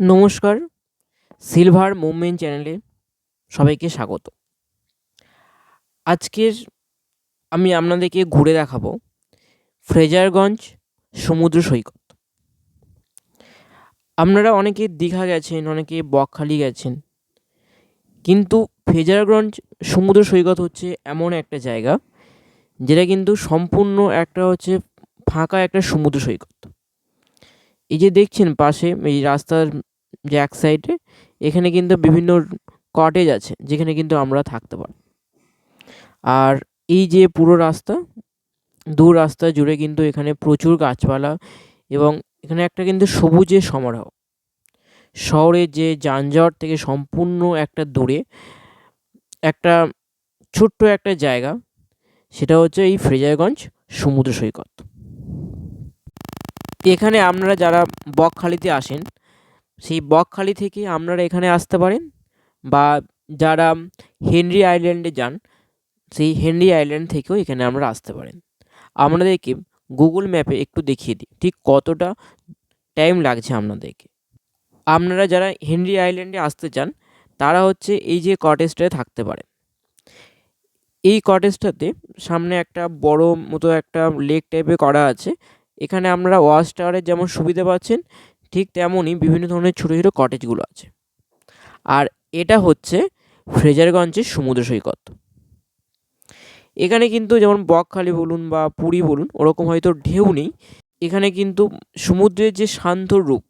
নমস্কার silver movement চ্যানেলে সবাইকে স্বাগত। আজকের আমি আপনাদেরকে ঘুরে দেখাবো ফ্রেজারগঞ্জ সমুদ্র সৈকত। আপনারা অনেকে দীঘা গেছেন, অনেকে বকখালি গেছেন, কিন্তু ফ্রেজারগঞ্জ সমুদ্র সৈকত হচ্ছে এমন একটা জায়গা যেটা কিন্তু সম্পূর্ণ একটা হচ্ছে ফাঁকা একটা সমুদ্র সৈকত। এই যে দেখছেন পাশে, এই রাস্তার যে এক সাইডে এখানে কিন্তু বিভিন্ন কটেজ আছে, যেখানে কিন্তু আমরা থাকতে পারি। আর এই যে পুরো রাস্তা, দু রাস্তা জুড়ে কিন্তু এখানে প্রচুর গাছপালা এবং এখানে একটা কিন্তু সবুজের সমারোহ। শহরে যে যানজট থেকে সম্পূর্ণ একটা দূরে, একটা ছোট্ট একটা জায়গা, সেটা হচ্ছে এই ফ্রেজারগঞ্জ সমুদ্র সৈকত। এখানে আপনারা যারা বকখালিতে আসেন সেই বকখালি থেকে আপনারা এখানে আসতে পারেন বা যারা হেনরি আইল্যান্ডে যান, সেই হেনরি আইল্যান্ড থেকেও এখানে আমরা আসতে পারেন। আপনাদেরকে গুগল ম্যাপে একটু দেখিয়ে দিই, ঠিক কতটা টাইম লাগছে আপনাদেরকে। আপনারা যারা হেনরি আইল্যান্ডে আসতে চান, তারা হচ্ছে এই যে কটেজটায় থাকতে পারেন। এই কটেজটাতে সামনে একটা বড় মতো একটা লেক টাইপের করা আছে। এখানে আমরা ওয়াচ টাওয়ারের যেমন সুবিধা পাচ্ছেন ঠিক তেমনই বিভিন্ন ধরনের ছোটো ছোটো কটেজগুলো আছে। আর এটা হচ্ছে ফ্রেজারগঞ্জের সমুদ্র সৈকত। এখানে কিন্তু যেমন বকখালি বলুন বা পুরী বলুন, ওরকম হয়তো ঢেউ নেই। এখানে কিন্তু সমুদ্রের যে শান্ত রূপ,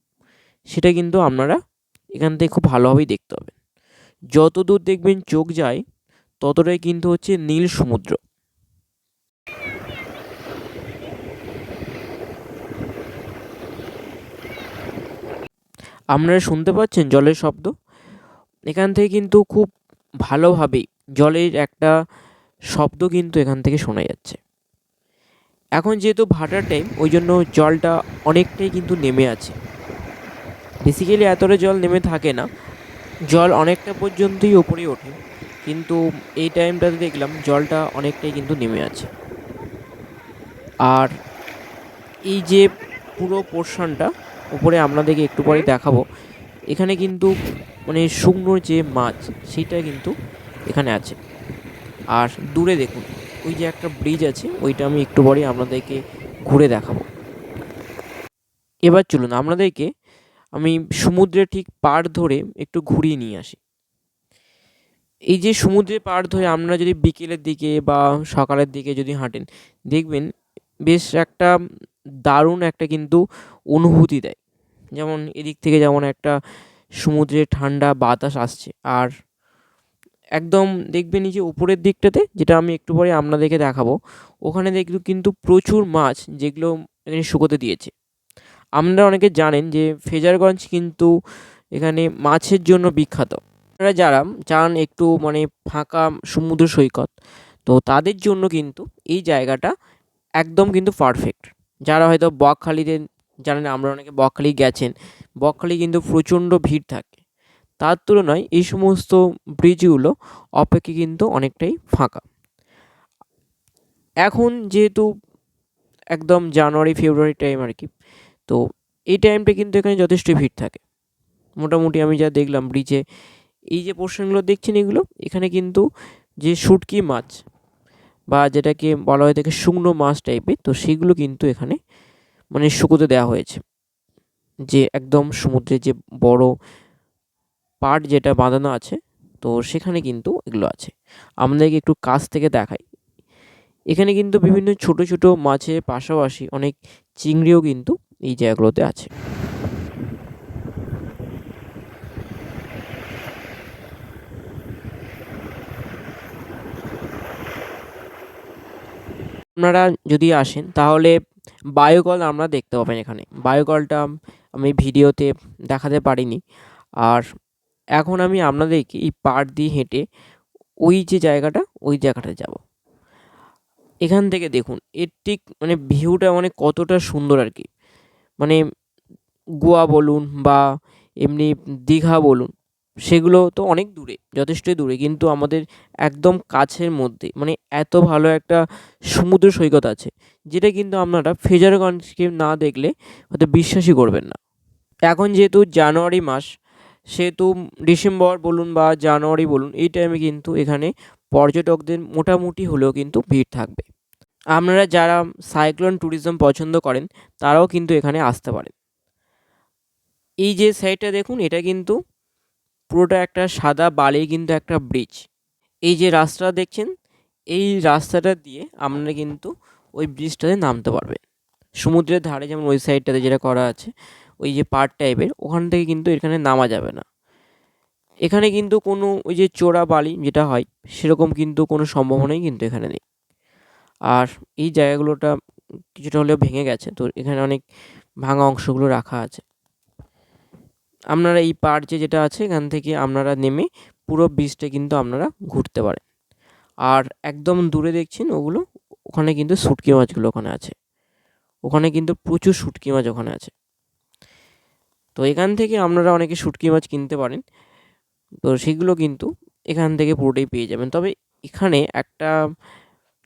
সেটা কিন্তু আপনারা এখান থেকে খুব ভালোভাবেই দেখতে পাবেন। যত দূর দেখবেন চোখ যায়, ততটাই কিন্তু হচ্ছে নীল সমুদ্র। আপনারা শুনতে পাচ্ছেন জলের শব্দ? এখান থেকে কিন্তু খুব ভালোভাবেই জলের একটা শব্দ কিন্তু এখান থেকে শোনা যাচ্ছে। এখন যেহেতু ভাটার টাইম ওই জন্য জলটা অনেকটাই কিন্তু নেমে আছে। বেসিক্যালি এতটা জল নেমে থাকে না। জল অনেকটা পর্যন্তই ওপরে ওঠে, কিন্তু এই টাইমটাতে দেখলাম জলটা অনেকটাই কিন্তু নেমে আছে। আর এই যে পুরো পোর্শনটা উপরে আপনাদেরকে একটু পরেই দেখাবো। এখানে কিন্তু মানে শুকনো যে মাছ সেইটা কিন্তু এখানে আছে। আর দূরে দেখুন ওই যে একটা ব্রিজ আছে ওইটা আমি একটু পরেই আপনাদেরকে ঘুরে দেখাবো। এবার চলুন আপনাদেরকে আমি সমুদ্রের ঠিক পাড় ধরে একটু ঘুরিয়ে নিয়ে আসি। এই যে সমুদ্রে পাড় ধরে আপনারা যদি বিকেলের দিকে বা সকালের দিকে যদি হাঁটেন দেখবেন বেশ একটা দারুণ একটা কিন্তু অনুভূতি দেয়। যেমন এদিক থেকে যেমন একটা সমুদ্রের ঠান্ডা বাতাস আসছে। আর একদম দেখবেন এই যে উপরের দিকটাতে, যেটা আমি একটু পরে আপনাদেরকে দেখাবো, ওখানে দেখবেন কিন্তু প্রচুর মাছ যেগুলো এখানে শুকোতে দিয়েছে। আপনারা অনেকে জানেন যে ফেজারগঞ্জ কিন্তু এখানে মাছের জন্য বিখ্যাত। আপনারা যারা চান একটু মানে ফাঁকা সমুদ্র সৈকত, তো তাদের জন্য কিন্তু এই জায়গাটা একদম কিন্তু পারফেক্ট যারা হয়তো বকখালিতে জানেন, আমরা অনেকে বকখালি গেছেন, বকখালি কিন্তু প্রচণ্ড ভিড় থাকে। তার তুলনায় এই সমস্ত ব্রিজগুলো অপেক্ষা কিন্তু অনেকটাই ফাঁকা। এখন যেহেতু একদম জানুয়ারি, ফেব্রুয়ারি টাইম আর কি, তো এই টাইমটা কিন্তু এখানে যথেষ্ট ভিড় থাকে। মোটামুটি আমি যা দেখলাম ব্রিজে, এই যে পোর্শনগুলো দেখছেন এগুলো, এখানে কিন্তু যে শুটকি মাছ বা যেটাকে বলা হয়ে থাকে শুকনো মাছ টাইপের তো সেগুলো কিন্তু এখানে মানে শুকোতে দেওয়া হয়েছে। যে একদম সমুদ্রে যে বড় পাট যেটা বাঁধানো আছে, তো সেখানে কিন্তু এগুলো আছে। আমাদেরকে একটু কাছ থেকে দেখাই। এখানে কিন্তু বিভিন্ন ছোট ছোট মাছের পাশাপাশি অনেক চিংড়িও কিন্তু এই জায়গাগুলোতে আছে। আপনারা যদি আসেন, তাহলে বায়োকল আমরা দেখতে পাবেন এখানে। বায়োকলটা আমি ভিডিওতে দেখাতে পারিনি। আর এখন আমি আপনাদেরকে এই পাড় দিয়ে হেঁটে ওই যে জায়গাটা, ওই জায়গাটা যাব। এখান থেকে দেখুন, এর ঠিক মানে ভিউটা মানে কতটা সুন্দর আর কি। মানে গোয়া বলুন বা এমনি দীঘা বলুন সেগুলো তো অনেক দূরে, যথেষ্টই দূরে, কিন্তু আমাদের একদম কাছের মধ্যে মানে এত ভালো একটা সমুদ্র সৈকত আছে, যেটা কিন্তু আপনারা ফ্রেজারগঞ্জকে না দেখলে হয়তো বিশ্বাসই করবেন না। এখন যেহেতু জানুয়ারি মাস, সেহেতু ডিসেম্বর বলুন বা জানুয়ারি বলুন, এই টাইমে কিন্তু এখানে পর্যটকদের মোটামুটি হলেও কিন্তু ভিড় থাকবে। আপনারা যারা সাইক্লোন ট্যুরিজম পছন্দ করেন, তারাও কিন্তু এখানে আসতে পারেন। এই যে সাইডটা দেখুন, এটা কিন্তু পুরোটা একটা সাদা বালি কিন্তু একটা ব্রিজ এই যে রাস্তা দেখছেন, এই রাস্তাটা দিয়ে আপনারা কিন্তু ওই ব্রিজটাতে নামতে পারবেন। সমুদ্রের ধারে যেমন ওই সাইডটাতে যেটা করা আছে, ওই যে পার্ট টাইপের ওখান থেকে কিন্তু এখানে নামা যাবে না। এখানে কিন্তু কোনো ওই যে চোরা বালি যেটা হয়, সেরকম কিন্তু কোনো সম্ভাবনাই কিন্তু এখানে নেই। আর এই জায়গাগুলোটা কিছুটা হলেও ভেঙে গেছে, তো এখানে অনেক ভাঙা অংশগুলো রাখা আছে। আপনারা এই পার যে যেটা আছে, এখান থেকে আপনারা নেমে পুরো বীজটা কিন্তু আপনারা ঘুরতে পারেন। আর একদম দূরে দেখছেন ওগুলো, ওখানে কিন্তু শুটকি মাছগুলো ওখানে আছে। ওখানে কিন্তু প্রচুর শুটকি মাছ ওখানে আছে। তো এখান থেকে আপনারা অনেকে শুটকি মাছ কিনতে পারেন। তো সেগুলো কিন্তু এখান থেকে পুরোটাই পেয়ে যাবেন। তবে এখানে একটা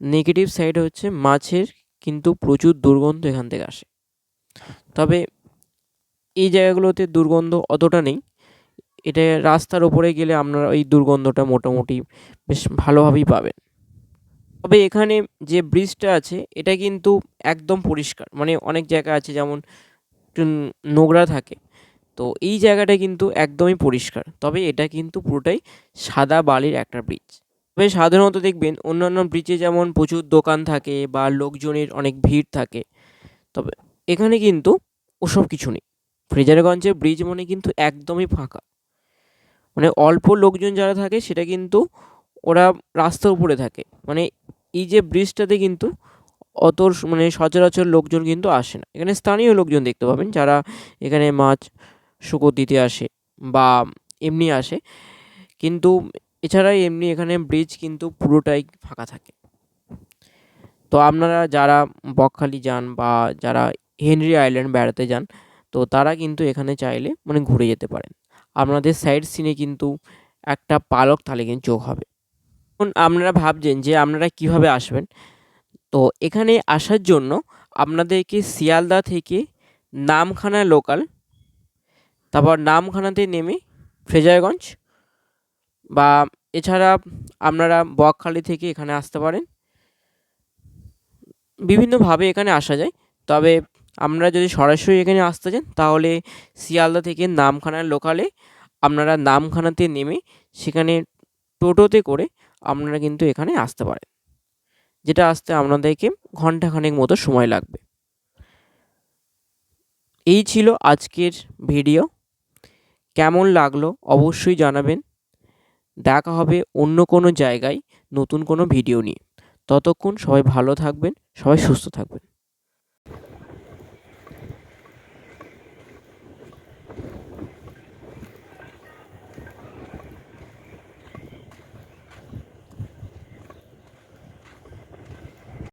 নেগেটিভ সাইড হচ্ছে, মাছের কিন্তু প্রচুর দুর্গন্ধ এখান থেকে আসে। তবে এই জায়গাগুলোতে দুর্গন্ধ অতটা নেই। এটা রাস্তার ওপরে গেলে আপনারা ওই দুর্গন্ধটা মোটামুটি বেশ ভালোভাবেই পাবেন। তবে এখানে যে ব্রিজটা আছে, এটা কিন্তু একদম পরিষ্কার। মানে অনেক জায়গা আছে যেমন একটু নোংরা থাকে। তো এই জায়গাটা কিন্তু একদমই পরিষ্কার। তবে এটা কিন্তু পুরোটাই সাদা বালির একটা ব্রিজ। তবে সাধারণত দেখবেন অন্যান্য ব্রিজে যেমন প্রচুর দোকান থাকে বা লোকজনের অনেক ভিড় থাকে। তবে এখানে কিন্তু ওসব কিছু নেই। ফ্রেজারগঞ্জের ব্রিজ মানে কিন্তু একদমই ফাঁকা। মানে অল্প লোকজন যারা থাকে, সেটা কিন্তু ওরা রাস্তার উপরে থাকে। মানে এই যে ব্রিজটাতে কিন্তু অত মানে সচরাচর লোকজন কিন্তু আসে না। এখানে স্থানীয় লোকজন দেখতে পাবেন যারা এখানে মাছ শুকো দিতে আসে বা এমনি আসে। কিন্তু এছাড়া এমনি এখানে ব্রিজ কিন্তু পুরোটাই ফাঁকা থাকে। তো আপনারা যারা বকখালি যান বা যারা হেনরি আইল্যান্ড বেড়াতে যান তো তারা কিন্তু এখানে চাইলে মানে ঘুরে যেতে পারেন। আপনাদের সাইড সিনে কিন্তু একটা পালক তাহলে কিন্তু যোগ হবে। এখন আপনারা ভাবছেন যে আপনারা কীভাবে আসবেন? তো এখানে আসার জন্য আপনাদেরকে শিয়ালদা থেকে নামখানা লোকাল তারপর নামখানাতে নেমে ফ্রেজারগঞ্জ বা এছাড়া আপনারা বকখালি থেকে এখানে আসতে পারেন। বিভিন্নভাবে এখানে আসা যায়। তবে আপনারা যদি সরাসরি এখানে আসতে চান তাহলে শিয়ালদা থেকে নামখানার লোকালে আপনারা নামখানাতে নেমে সেখানে টোটোতে করে আপনারা কিন্তু এখানে আসতে পারেন, যেটা আসতে আপনাদেরকে ঘন্টাখানেক মতো সময় লাগবে। এই ছিল আজকের ভিডিও। কেমন লাগল অবশ্যই জানাবেন। দেখা হবে অন্য কোনো জায়গায় নতুন কোনো ভিডিও নিয়ে। ততক্ষণ সবাই ভালো থাকবেন, সবাই সুস্থ থাকবেন।